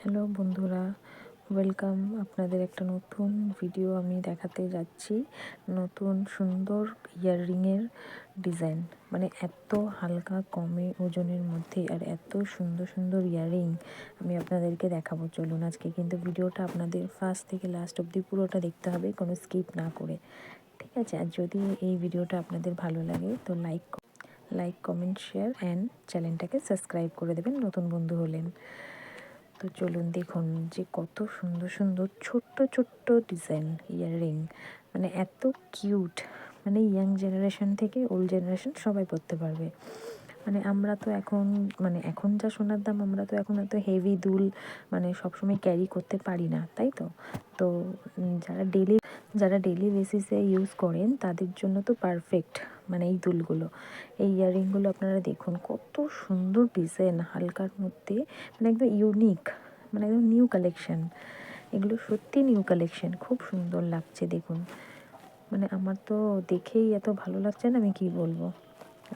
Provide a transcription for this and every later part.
Hello বন্ধুরা welcome আপনাদের একটা নতুন ভিডিও আমি দেখাতে যাচ্ছি। নতুন সুন্দর ইয়াররিংয়ের ডিজাইন মানে এত হালকা কমে ওজনের মধ্যে আর এত সুন্দর সুন্দর ইয়াররিং আমি আপনাদেরকে দেখাবো। চলুন আজকে কিন্তু ভিডিওটা আপনাদের ফার্স্ট থেকে লাস্ট অবধি পুরোটা দেখতে হবে, কোনো স্কিপ না করে। ঠিক আছে, আর যদি এই ভিডিওটা আপনাদের ভালো লাগে তো like like comment share and চ্যানেলটাকে সাবস্ক্রাইব করে দেবেন নতুন বন্ধু হলেন। তো চলুন দেখুন যে কত সুন্দর সুন্দর ছোট্ট ছোট্ট ডিজাইন ইয়াররিং মানে এত কিউট মানে ইয়াং জেনারেশন থেকে ওল্ড জেনারেশন সবাই পরতে পারবে। মানে আমরা তো এখন মানে এখন যা সোনার দাম, আমরা তো এখন এত হেভি দুল মানে সবসময় ক্যারি করতে পারি না, তাই তো? তো যারা ডেলি যারা ডেলি বেসিসে ইউজ করেন, তাদের জন্য তো পারফেক্ট মানে এই দুলগুলো। এই ইয়াররিংগুলো আপনারা দেখুন, কত সুন্দর ডিজাইন হালকার মধ্যে মানে একদম ইউনিক মানে একদম নিউ কালেকশন এগুলো সত্যি নিউ কালেকশন খুব সুন্দর লাগছে দেখুন। মানে আমার তো দেখেই এত ভালো লাগছে না, আমি কি বলব?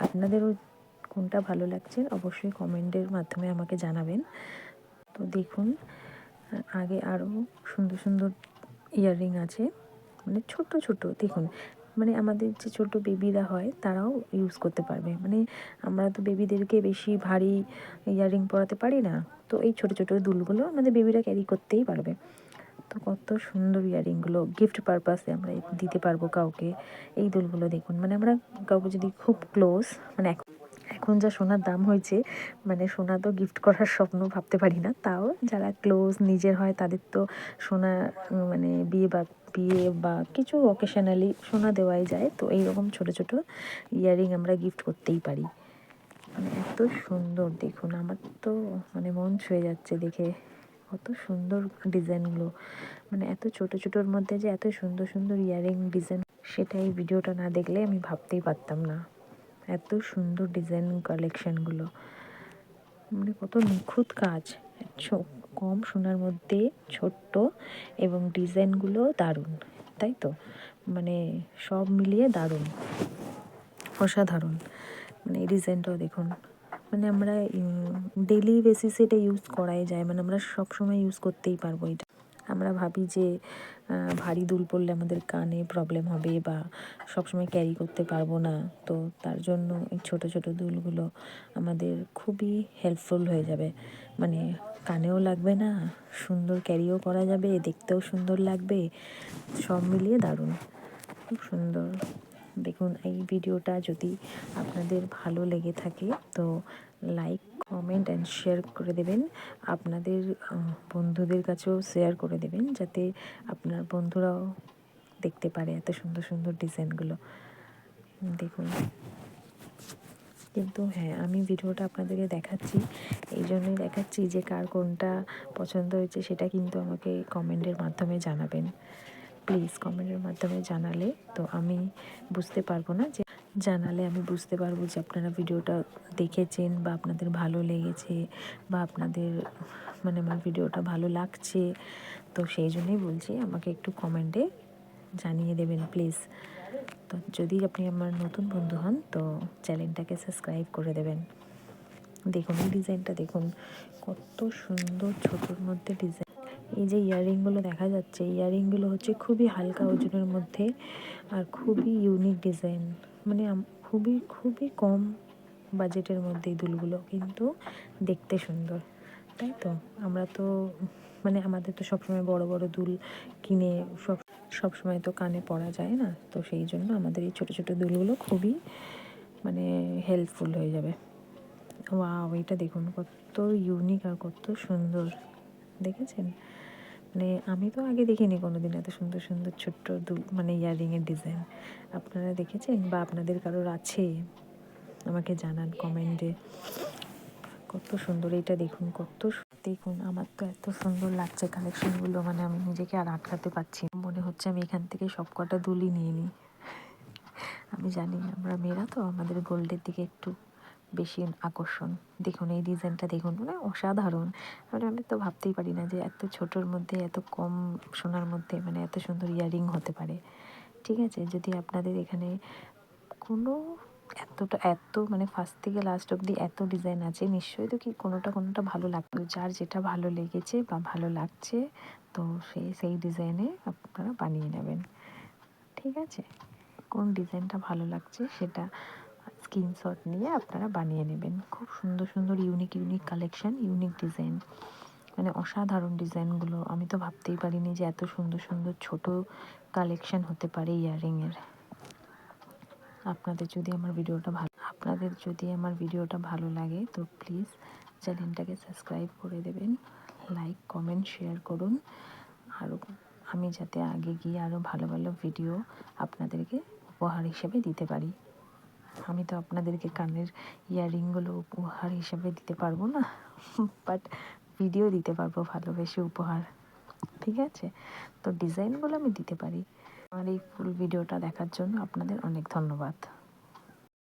আপনাদেরও কোনটা ভালো লাগছে অবশ্যই কমেন্টের মাধ্যমে আমাকে জানাবেন। তো দেখুন, আগে আরও সুন্দর সুন্দর ইয়াররিং আছে। মানে ছোট ছোট, দেখুন মানে আমাদের যে ছোট বেবিরা হয়, তারাও ইউজ করতে পারবে। মানে আমরা তো বেবিদেরকে বেশি ভারী ইয়াররিং পরাতে পারি না। তো এই ছোট ছোট দুলগুলো আমাদের বেবিরা ক্যারি করতেই পারবে। তো কত সুন্দর ইয়াররিংগুলো গিফট পারপাসে আমরা দিতে পারব কাউকে। এই দুলগুলো দেখুন মানে আমরা কাউকে যদি খুব ক্লোজ মানে এখন যা সোনার দাম হয়েছে মানে সোনা তো গিফট করার স্বপ্ন ভাবতে পারি না, তাও যারা ক্লোজ নিজের হয় তাদের তো সোনা মানে বিয়ে বা বিয়ে বা কিছু অকেশনালি সোনা দেওয়াই যায়, তো এইরকম ছোট ছোট ইয়াররিং আমরা গিফট করতেই পারি। মানে এত সুন্দর দেখুন, আমার তো মানে মন ছুঁয়ে যাচ্ছে দেখে, কত সুন্দর ডিজাইনগুলো মানে এত ছোট ছোটোর মধ্যে যে এত সুন্দর সুন্দর ইয়াররিং ডিজাইন সেটা এই ভিডিওটা না দেখলে আমি ভাবতেই পারতাম না। এত সুন্দর ডিজাইন কালেকশানগুলো মানে কত নিখুঁত কাজ। কম সোনার মধ্যে ছোট্ট এবং ডিজাইনগুলো দারুণ, তাই তো? মানে সব মিলিয়ে দারুণ, অসাধারণ। মানে এই ডিজাইনটাও দেখুন। মানে আমরা ডেলি বেসিসে এটা ইউজ করাই যায়। মানে আমরা সব সময় ইউজ করতেই পারব এটা। আমরা ভাবি যে ভারী দুল পড়লে আমাদের কানে প্রবলেম হবে বা সবসময় ক্যারি করতে পারব না। তো তার জন্য এই ছোটো ছোটো দুলগুলো আমাদের খুবই হেল্পফুল হয়ে যাবে। মানে কানেও লাগবে না, সুন্দর ক্যারিও করা যাবে, দেখতেও সুন্দর লাগবে, সব মিলিয়ে দারুণ। খুব সুন্দর। দেখুন, এই ভিডিওটা যদি আপনাদের ভালো লেগে থাকে, তো লাইক কমেন্ট অ্যান্ড শেয়ার করে দেবেন। আপনাদের বন্ধুদের কাছেও শেয়ার করে দেবেন, যাতে আপনার বন্ধুরাও দেখতে পারে এত সুন্দর সুন্দর ডিজাইনগুলো। দেখুন। কিন্তু হ্যাঁ আমি ভিডিওটা আপনাদেরকে দেখাচ্ছি, এই জন্যই দেখাচ্ছি যে কার কোনটা পছন্দ হয়েছে, সেটা কিন্তু আমাকে কমেন্টের মাধ্যমে জানাবেন। প্লিজ কমেন্টের মাধ্যমে জানালে। তো আমি বুঝতে পারব না যে, জানালে আমি বুঝতে পারব যে আপনারা ভিডিওটা দেখেছেন বা আপনাদের ভালো লেগেছে বা আপনাদের মানে আমার ভিডিওটা ভালো লাগছে। তো সেই জন্যই বলছি আমাকে একটু কমেন্টে জানিয়ে দেবেন প্লিজ। তো যদি আপনি আমার নতুন বন্ধু হন, তো চ্যানেলটাকে সাবস্ক্রাইব করে দেবেন। দেখুন এই ডিজাইনটা দেখুন, কত সুন্দর ছোটোর মধ্যে ডিজাইন। এই যে ইয়াররিংগুলো দেখা যাচ্ছে, ইয়াররিংগুলো হচ্ছে খুবই হালকা ওজনের মধ্যে আর খুবই ইউনিক ডিজাইন মানে খুবই খুবই কম বাজেটের মধ্যে এই দুলগুলো কিন্তু দেখতে সুন্দর। তাই তো? আমরা তো মানে আমাদের তো সবসময় বড় বড় দুল কিনে সব, সবসময় তো কানে পরা যায় না? তো সেই জন্য আমাদের এই ছোটো ছোটো দুলগুলো খুবই মানে হেল্পফুল হয়ে যাবে। ওয়াও এটা দেখুন কত ইউনিক আর কত সুন্দর। দেখেছেন? মানে আমি তো আগে দেখিনি কোনো দিন এত সুন্দর সুন্দর ছোট্ট দু মানে ইয়াররিংয়ের ডিজাইন। আপনারা দেখেছেন বা আপনাদের কারোর আছে? আমাকে জানান কমেন্টে। কত সুন্দর এটা দেখুন, কত দেখুন, আমার তো এত সুন্দর লাগছে কালেকশনগুলো মানে আমি নিজেকে আর আটকাতে পারছি মনে হচ্ছে আমি এখান থেকে সব কটা দুলি নিয়ে নিই। আমি জানি আমরা মেয়েরা তো আমাদের গোল্ডের দিকে একটু বেশি আকর্ষণ। দেখুন, এই ডিজাইনটা দেখুন মানে অসাধারণ। মানে আমি তো ভাবতেই পারি না যে এত ছোটোর মধ্যে, এত কম সোনার মধ্যে মানে এত সুন্দর ইয়াররিং হতে পারে। ঠিক আছে? যদি আপনাদের এখানে কোনো এতটা, এত মানে ফার্স্ট থেকে লাস্ট অবধি এত ডিজাইন আছে, নিশ্চয়ই তো কি কোনোটা কোনোটা ভালো লাগতো যার যেটা ভালো লেগেছে বা ভালো লাগছে, তো সেই সেই ডিজাইনে আপনারা বানিয়ে নেবেন। ঠিক আছে? কোন ডিজাইনটা ভালো লাগছে সেটা স্ক্রিনশট নিয়ে আপনারা বানিয়ে নেবেন। খুব সুন্দর সুন্দর unique unique collection unique design মানে অসাধারণ ডিজাইনগুলো। আমি তো ভাবতেই পারিনি যে এত সুন্দর সুন্দর ছোট কালেকশন হতে পারে ইয়াররিংয়ের। আপনাদের যদি আমার ভিডিওটা ভালো, আপনাদের যদি আমার ভিডিওটা ভালো লাগে, তো প্লিজ চ্যানেলটাকে সাবস্ক্রাইব করে দেবেন। লাইক কমেন্ট শেয়ার করুন। আরও আমি যাতে আগে গিয়ে আরও ভালো ভালো ভিডিও আপনাদেরকে উপহার হিসেবে দিতে পারি। আমি তো আপনাদেরকে কানের ইয়াররিংগুলো উপহার হিসেবে দিতে পারব না বাট ভিডিও দিতে পারব ভালোবেসে উপহার, ঠিক আছে? তো ডিজাইনগুলো আমি দিতে পারি। আমার এই ফুল ভিডিওটা দেখার জন্য আপনাদের অনেক ধন্যবাদ।